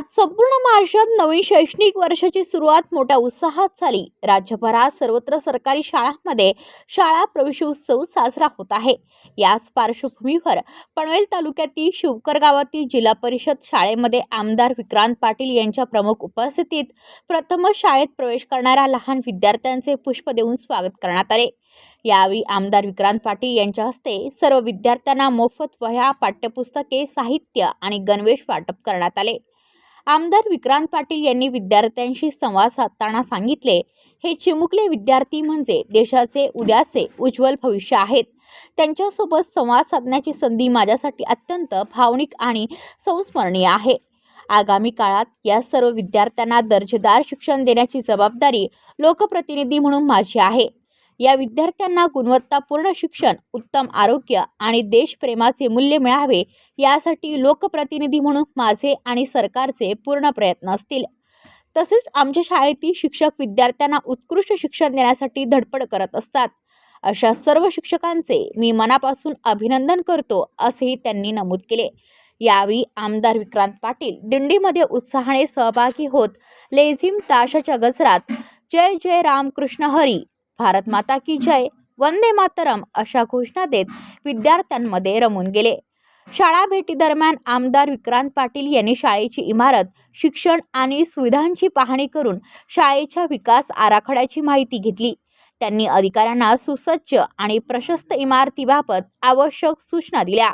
आज संपूर्ण महाराष्ट्रात नवीन शैक्षणिक वर्षाची सुरुवात मोठ्या उत्साहात झाली. राज्यभरात सर्वत्र सरकारी शाळांमध्ये शाळा प्रवेशोत्सव साजरा होत आहे. याच पार्श्वभूमीवर पनवेल तालुक्यातील शिवकर गावातील जिल्हा परिषद शाळेमध्ये आमदार विक्रांत पाटील यांच्या प्रमुख उपस्थितीत प्रथमच शाळेत प्रवेश करणाऱ्या लहान विद्यार्थ्यांचे पुष्प देऊन स्वागत करण्यात आले. यावेळी आमदार विक्रांत पाटील यांच्या हस्ते सर्व विद्यार्थ्यांना मोफत वह्या पाठ्यपुस्तके साहित्य आणि गणवेश वाटप करण्यात आले. आमदार विक्रांत पाटील यांनी विद्यार्थ्यांशी संवाद साधताना सांगितले हे चिमुकले विद्यार्थी म्हणजे देशाचे उद्याचे उज्ज्वल भविष्य आहेत. त्यांच्यासोबत संवाद साधण्याची संधी माझ्यासाठी अत्यंत भावनिक आणि संस्मरणीय आहे. आगामी काळात या सर्व विद्यार्थ्यांना दर्जेदार शिक्षण देण्याची जबाबदारी लोकप्रतिनिधी म्हणून माझी आहे. या विद्यार्थ्यांना गुणवत्तापूर्ण शिक्षण उत्तम आरोग्य आणि देशप्रेमाचे मूल्य मिळावे यासाठी लोकप्रतिनिधी म्हणून माझे आणि सरकारचे पूर्ण प्रयत्न असतील. तसेच आमच्या शाळेतील शिक्षक विद्यार्थ्यांना उत्कृष्ट शिक्षण देण्यासाठी धडपड करत असतात. अशा सर्व शिक्षकांचे मी मनापासून अभिनंदन करतो असेही त्यांनी नमूद केले. यावेळी आमदार विक्रांत पाटील दिंडीमध्ये उत्साहाने सहभागी होत लेझिम ताशाच्या गजरात जय जय रामकृष्ण हरी भारत माता की जय. वंदे मातरम अशा घोषणा देत विद्यार्थ्यांमध्ये रमून गेले. शाळा भेटीदरम्यान आमदार विक्रांत पाटील यांनी शाळेची इमारत शिक्षण आणि सुविधांची पाहणी करून शाळेच्या विकास आराखड्याची माहिती घेतली. त्यांनी अधिकाऱ्यांना सुसज्ज आणि प्रशस्त इमारतीबाबत आवश्यक सूचना दिल्या.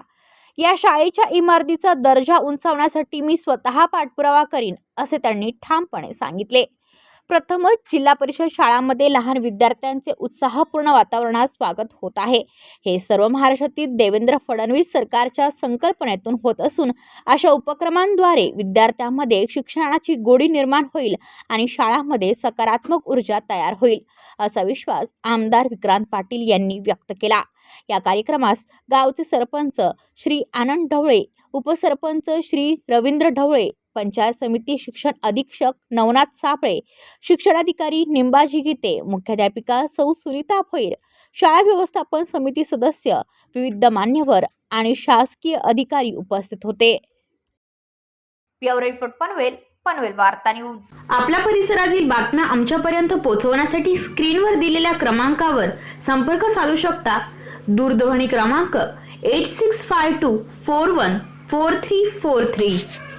या शाळेच्या इमारतीचा दर्जा उंचावण्यासाठी मी स्वतः पाठपुरावा करीन असे त्यांनी ठामपणे सांगितले. प्रथमच जिल्हा परिषद शाळांमध्ये लहान विद्यार्थ्यांचे उत्साहपूर्ण वातावरणात स्वागत होत आहे. हे सर्व महाराष्ट्रातील देवेंद्र फडणवीस सरकारच्या संकल्पनेतून होत असून अशा उपक्रमांद्वारे विद्यार्थ्यांमध्ये शिक्षणाची गोडी निर्माण होईल आणि शाळांमध्ये सकारात्मक ऊर्जा तयार होईल असा विश्वास आमदार विक्रांत पाटील यांनी व्यक्त केला. या कार्यक्रमास गावचे सरपंच श्री आनंद ढवळे उपसरपंच श्री रवींद्र ढवळे पंचायत समिती शिक्षण अधीक्षक नवनाथ सापळे शिक्षणाधिकारी निंबाजी गीते मुख्याध्यापिका सौ सुनीता भैर शाळा व्यवस्थापन समिती सदस्य विविध मान्यवर आणि शासकीय अधिकारी उपस्थित होते. पनवेल पनवेल वार्ता न्यूज. आपल्या परिसरातील बातम्या आमच्यापर्यंत पोहोचवण्यासाठी स्क्रीनवर दिलेल्या क्रमांकावर संपर्क साधू शकता. दूरध्वनी क्रमांक eight six five two four one four three four three